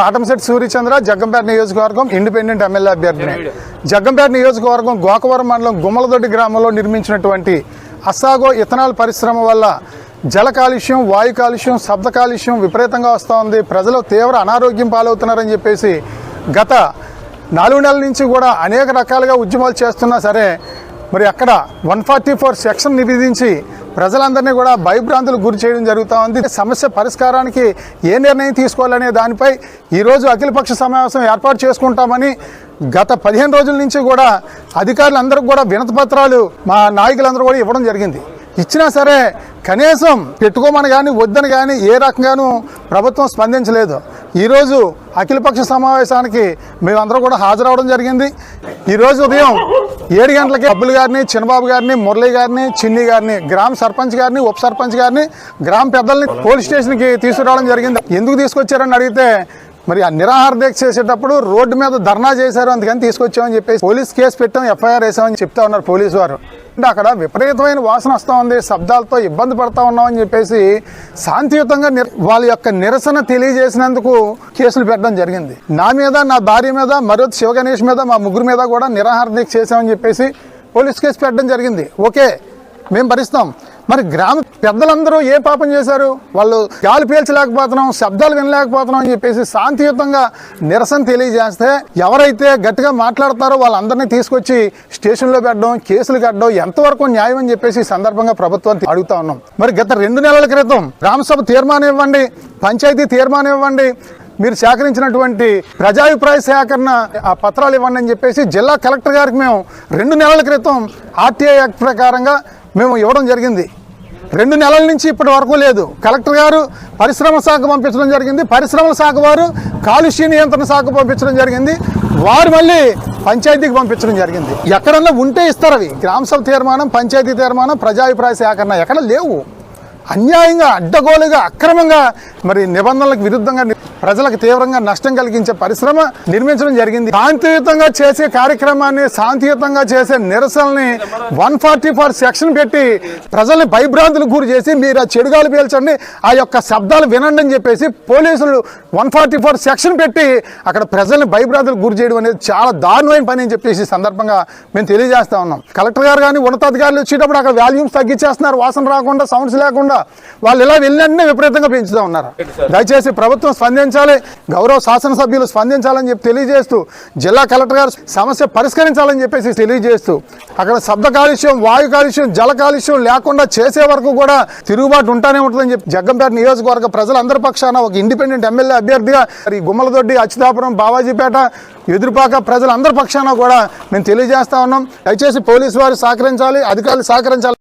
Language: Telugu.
పాటంశెట్టి సూర్యచంద్ర జగ్గంపేట నియోజకవర్గం ఇండిపెండెంట్ ఎమ్మెల్యే అభ్యర్థిని. జగ్గంపేట నియోజకవర్గం గోకవరం మండలం గుమ్మలదొడ్డి గ్రామంలో నిర్మించినటువంటి అస్సాగో ఇథనాల్ పరిశ్రమ వల్ల జల కాలుష్యం వాయు కాలుష్యం శబ్ద కాలుష్యం విపరీతంగా వస్తూ ఉంది. ప్రజలు తీవ్ర అనారోగ్యం పాలవుతున్నారని చెప్పేసి గత నాలుగు నెలల నుంచి కూడా అనేక రకాలుగా ఉద్యమాలు చేస్తున్నా సరే మరి అక్కడ వన్ ఫార్టీ ఫోర్ సెక్షన్ విధించి ప్రజలందరినీ కూడా భయభ్రాంతులు గురి చేయడం జరుగుతూ ఉంది. సమస్య పరిష్కారానికి ఏ నిర్ణయం తీసుకోవాలనే దానిపై ఈరోజు అఖిలపక్ష సమావేశం ఏర్పాటు చేసుకుంటామని గత పదిహేను రోజుల నుంచి కూడా అధికారులందరికీ కూడా వినతపత్రాలు మా నాయకులందరూ కూడా ఇవ్వడం జరిగింది. ఇచ్చినా సరే కనీసం పెట్టుకోమని కానీ వద్దని కానీ ఏ రకంగానూ ప్రభుత్వం స్పందించలేదు. ఈరోజు అఖిలపక్ష సమావేశానికి మేమందరం కూడా హాజరవడం జరిగింది. ఈరోజు ఉదయం ఏడు గంటలకి అబ్బుల్ గారిని చిన్నబాబు గారిని మురళి గారిని చిన్ని గారిని గ్రామ సర్పంచ్ గారిని ఉప సర్పంచ్ గారిని గ్రామ పెద్దల్ని పోలీస్ స్టేషన్కి తీసుకురావడం జరిగింది. ఎందుకు తీసుకొచ్చారని అడిగితే మరి ఆ నిరాహార దీక్ష చేసేటప్పుడు రోడ్డు మీద ధర్నా చేశారు అందుకని తీసుకొచ్చామని చెప్పేసి పోలీస్ కేసు పెట్టాం ఎఫ్ఐఆర్ వేసామని చెప్తా ఉన్నారు పోలీసు వారు. అంటే అక్కడ విపరీతమైన వాసన వస్తూ ఉంది శబ్దాలతో ఇబ్బంది పడతా ఉన్నామని చెప్పేసి శాంతియుతంగా వాళ్ళ యొక్క నిరసన తెలియజేసినందుకు కేసులు పెట్టడం జరిగింది. నా మీద నా భార్య మీద మరో శివగణేష్ మీద మా ముగ్గురు మీద కూడా నిరాహార దీక్ష చేశామని చెప్పేసి పోలీస్ కేసు పెట్టడం జరిగింది. ఓకే మేము భరిస్తాం. మరి గ్రామ పెద్దలందరూ ఏ పాపం చేశారు? వాళ్ళు గాలి పీల్చలేకపోతున్నాం శబ్దాలు వినలేకపోతున్నాం అని చెప్పేసి శాంతియుతంగా నిరసన తెలియజేస్తే ఎవరైతే గట్టిగా మాట్లాడతారో వాళ్ళందరినీ తీసుకొచ్చి స్టేషన్లో పెట్టడం కేసులు కట్టడం ఎంతవరకు న్యాయం అని చెప్పేసి సందర్భంగా ప్రభుత్వాన్ని అడుగుతా ఉన్నాం. మరి గత రెండు నెలల క్రితం గ్రామసభ తీర్మానం ఇవ్వండి పంచాయతీ తీర్మానం ఇవ్వండి మీరు సేకరించినటువంటి ప్రజాభిప్రాయ సేకరణ ఆ పత్రాలు ఇవ్వండి అని చెప్పేసి జిల్లా కలెక్టర్ గారికి మేము రెండు నెలల క్రితం ఆర్టీఐ యాక్ట్ ప్రకారంగా మేము ఇవ్వడం జరిగింది. రెండు నెలల నుంచి ఇప్పటి వరకు లేదు. కలెక్టర్ గారు పరిశ్రమ శాఖ పంపించడం జరిగింది. పరిశ్రమల శాఖ వారు కాలుష్య నియంత్రణ శాఖ పంపించడం జరిగింది. వారు మళ్ళీ పంచాయతీకి పంపించడం జరిగింది. ఎక్కడన్నా ఉంటే ఇస్తారు అవి. గ్రామసభ తీర్మానం పంచాయతీ తీర్మానం ప్రజాభిప్రాయ సేకరణ ఎక్కడ లేవు. అన్యాయంగా అడ్డగోలుగా అక్రమంగా మరి నిబంధనలకు విరుద్ధంగా ప్రజలకు తీవ్రంగా నష్టం కలిగించే పరిశ్రమ నిర్మించడం జరిగింది. శాంతియుతంగా చేసే కార్యక్రమాన్ని శాంతియుతంగా చేసే నిరసనని వన్ ఫార్టీ ఫోర్ సెక్షన్ పెట్టి ప్రజల్ని భయభ్రాంతులకు గురి చేసి మీరు ఆ చెడుగాలు పీల్చండి ఆ యొక్క శబ్దాలు వినండి అని చెప్పేసి పోలీసులు వన్ ఫార్టీ ఫోర్ సెక్షన్ పెట్టి అక్కడ ప్రజల్ని భయభ్రాంతులకు గురి చేయడం అనేది చాలా దారుణమైన పని అని చెప్పేసి సందర్భంగా మేము తెలియజేస్తా ఉన్నాం. కలెక్టర్ గారు కానీ ఉన్నతాధికారులు వచ్చేటప్పుడు అక్కడ వాల్యూమ్స్ తగ్గించేస్తున్నారు వాసన రాకుండా సౌండ్స్ లేకుండా. వాళ్ళు ఇలా వెళ్ళినట్టే విపరీతంగా పెంచుతూ ఉన్నారు. దయచేసి ప్రభుత్వం స్పందించాలి గౌరవ శాసనసభ్యులు స్పందించాలని చెప్పి తెలియజేస్తూ జిల్లా కలెక్టర్ గారు సమస్య పరిష్కరించాలని చెప్పేసి తెలియజేస్తూ అక్కడ శబ్ద కాలుష్యం వాయు కాలుష్యం జల కాలుష్యం లేకుండా చేసే వరకు కూడా తిరుగుబాటు ఉంటానే ఉంటుందని చెప్పి జగ్గంపేట నియోజకవర్గ ప్రజలందరి పక్షాన ఒక ఇండిపెండెంట్ ఎమ్మెల్యే అభ్యర్థిగా మరి గుమ్మలదొడ్డి అచ్యుతాపురం బావాజీపేట ఎదురుపాక ప్రజలందరి పక్షాన కూడా మేము తెలియజేస్తా ఉన్నాం. దయచేసి పోలీసు వారు సహకరించాలి అధికారులు సహకరించాలి.